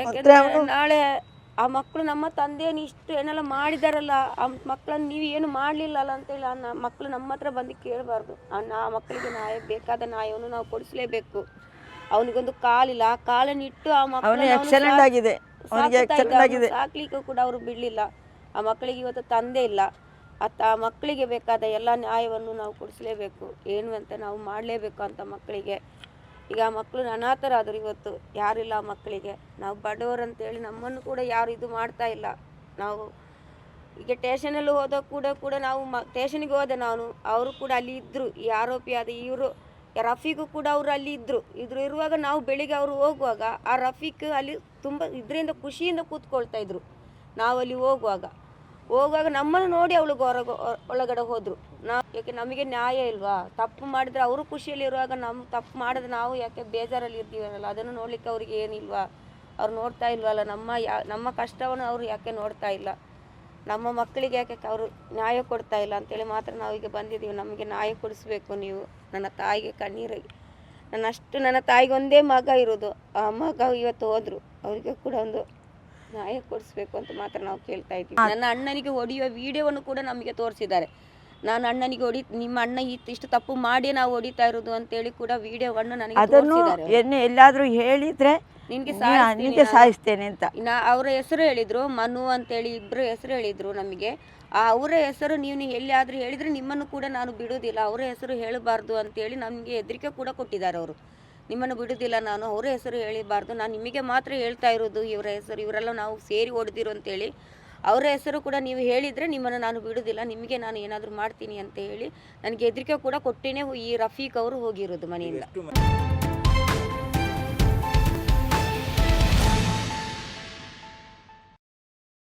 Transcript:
ಯಾಕೆಂದ್ರೆ ನಾಳೆ ಆ ಮಕ್ಕಳು ನಮ್ಮ ತಂದೆಯನ್ನು ಇಷ್ಟು ಏನೆಲ್ಲ ಮಾಡಿದಾರಲ್ಲ ಆ ಮಕ್ಕಳನ್ನ ನೀವು ಏನು ಮಾಡಲಿಲ್ಲಲ್ಲ ಅಂತೇಳಿ ಆ ಮಕ್ಕಳು ನಮ್ಮ ಹತ್ರ ಬಂದು ಕೇಳಬಾರ್ದು. ಆ ಮಕ್ಕಳಿಗೆ ನ್ಯಾಯ ಬೇಕಾದ ನ್ಯಾಯವನ್ನು ನಾವು ಕೊಡಿಸ್ಲೇಬೇಕು. ಅವನಿಗೊಂದು ಕಾಲಿಲ್ಲ ಆ ಕಾಲನ್ನು ಇಟ್ಟು ಆ ಮಕ್ಕಳು ಆಗಿದೆ. ಸಾಕ್ಲಿಕ್ಕೂ ಕೂಡ ಅವರು ಬಿಡಲಿಲ್ಲ. ಆ ಮಕ್ಕಳಿಗೆ ಇವತ್ತು ತಂದೆ ಇಲ್ಲ. ಅತ್ತ ಆ ಮಕ್ಕಳಿಗೆ ಬೇಕಾದ ಎಲ್ಲ ನ್ಯಾಯವನ್ನು ನಾವು ಕೊಡಿಸ್ಲೇಬೇಕು. ಏನು ಅಂತ ನಾವು ಮಾಡಲೇಬೇಕು ಅಂತ ಮಕ್ಕಳಿಗೆ. ಈಗ ಆ ಮಕ್ಕಳು ಅನಾಥರಾದರು ಇವತ್ತು, ಯಾರಿಲ್ಲ ಆ ಮಕ್ಕಳಿಗೆ. ನಾವು ಬಡವರು ಅಂತೇಳಿ ನಮ್ಮನ್ನು ಕೂಡ ಯಾರು ಇದು ಮಾಡ್ತಾ ಇಲ್ಲ. ನಾವು ಈಗ ಟೇಷನಲ್ಲಿ ಹೋದಾಗ ಕೂಡ ಕೂಡ ನಾವು ಮ ಟೇಷನಿಗೆ ಹೋದೆ ನಾನು. ಅವರು ಕೂಡ ಅಲ್ಲಿ ಇದ್ದರು ಈ ಆರೋಪಿ ಆದ ಇವರು ರಫೀಕು ಕೂಡ ಅವರು ಅಲ್ಲಿ ಇದ್ದರು ಇದ್ರು ಇರುವಾಗ ನಾವು ಬೆಳಿಗ್ಗೆ ಅವರು ಹೋಗುವಾಗ ಆ ರಫೀಕ್ ಅಲ್ಲಿ ತುಂಬ ಇದರಿಂದ ಖುಷಿಯಿಂದ ಕೂತ್ಕೊಳ್ತಾ ಇದ್ರು. ನಾವು ಅಲ್ಲಿ ಹೋಗುವಾಗ. ಹೋಗುವಾಗ ನಮ್ಮನ್ನು ನೋಡಿ ಅವಳು ಹೊರ ಒಳಗಡೆ ಹೋದರು. ನಾವು ಯಾಕೆ ನಮಗೆ ನ್ಯಾಯ ಇಲ್ವಾ? ತಪ್ಪು ಮಾಡಿದ್ರೆ ಅವರು ಖುಷಿಯಲ್ಲಿ ಇರುವಾಗ ನಮ್ಮ ತಪ್ಪು ಮಾಡಿದ್ರೆ ನಾವು ಯಾಕೆ ಬೇಜಾರಲ್ಲಿ ಇರ್ತೀವಲ್ಲ ಅದನ್ನು ನೋಡ್ಲಿಕ್ಕೆ ಅವ್ರಿಗೆ ಏನಿಲ್ವಾ? ಅವ್ರು ನೋಡ್ತಾ ಇಲ್ವಲ್ಲ? ನಮ್ಮ ಯಾ ನಮ್ಮ ಕಷ್ಟವನ್ನು ಅವರು ಯಾಕೆ ನೋಡ್ತಾ ಇಲ್ಲ? ನಮ್ಮ ಮಕ್ಕಳಿಗೆ ಯಾಕೆ ಅವರು ನ್ಯಾಯ ಕೊಡ್ತಾ ಇಲ್ಲ? ಅಂತೇಳಿ ಮಾತ್ರ ನಾವೀಗ ಬಂದಿದ್ದೀವಿ. ನಮಗೆ ನ್ಯಾಯ ಕೊಡಿಸ್ಬೇಕು ನೀವು. ನನ್ನ ತಾಯಿಗೆ ಕಣ್ಣೀರು. ನನ್ನಷ್ಟು ನನ್ನ ತಾಯಿಗೆ ಒಂದೇ ಮಗ ಇರೋದು. ಆ ಮಗ ಇವತ್ತು ಹೋದರು. ಅವರಿಗೆ ಕೂಡ ಒಂದು ನ್ಯಾಯ ಕೊಡಿಸ್ಬೇಕು ಅಂತ ಮಾತ್ರ ನಾವು ಕೇಳ್ತಾ ಇದ್ದೀವಿ. ನನ್ನ ಅಣ್ಣನಿಗೆ ಹೊಡೆಯುವ ವಿಡಿಯೋವನ್ನು ಕೂಡ ನಮಗೆ ತೋರಿಸಿದ್ದಾರೆ. ನಾನು ಅಣ್ಣನಿಗೆ ಹೊಡಿ ನಿಮ್ಮ ಅಣ್ಣ ಇಷ್ಟು ತಪ್ಪು ಮಾಡಿ ನಾವು ಹೊಡಿತಾ ಇರೋದು ಅಂತೇಳಿ ಕೂಡ ವಿಡಿಯೋವನ್ನು ನನಗೆ ಅದನ್ನು ಎಲ್ಲಾದರೂ ಹೇಳಿದ್ರೆ ನಿನ್ಗೆ ನೀ- ಸಾಯಿಸ್ತೀನಿ ಸಾಯಿಸ್ತೇನೆ ಅಂತ. ನಾ ಅವರ ಹೆಸರು ಹೇಳಿದ್ರು ಮನು ಅಂತೇಳಿ ಇಬ್ರು ಹೆಸರು ಹೇಳಿದ್ರು ನಮಗೆ. ಆ ಅವರ ಹೆಸರು ನೀವು ಎಲ್ಲಿಯಾದ್ರೂ ಹೇಳಿದ್ರೆ ನಿಮ್ಮನ್ನು ಕೂಡ ನಾನು ಬಿಡೋದಿಲ್ಲ ಅವರ ಹೆಸರು ಹೇಳಬಾರ್ದು ಅಂತೇಳಿ ನಮಗೆ ಹೆದರಿಕೆ ಕೂಡ ಕೊಟ್ಟಿದ್ದಾರೆ ಅವರು. ನಿಮ್ಮನ್ನು ಬಿಡುವುದಿಲ್ಲ ನಾನು. ಅವರ ಹೆಸರು ಹೇಳಿಬಾರ್ದು. ನಾನು ನಿಮಗೆ ಮಾತ್ರ ಹೇಳ್ತಾ ಇರೋದು ಇವರ ಹೆಸರು. ಇವರೆಲ್ಲ ನಾವು ಸೇರಿ ಹೊಡೆದಿರು ಅಂತೇಳಿ. ಅವರ ಹೆಸರು ಕೂಡ ನೀವು ಹೇಳಿದರೆ ನಿಮ್ಮನ್ನು ನಾನು ಬಿಡುವುದಿಲ್ಲ. ನಿಮಗೆ ನಾನು ಏನಾದರೂ ಮಾಡ್ತೀನಿ ಅಂತ ಹೇಳಿ ನನಗೆ ಹೆದರಿಕೆ ಕೂಡ ಕೊಟ್ಟೇನೆ ಈ ರಫೀಕ್ ಅವರು ಹೋಗಿರೋದು ಮನೆಯಿಂದ.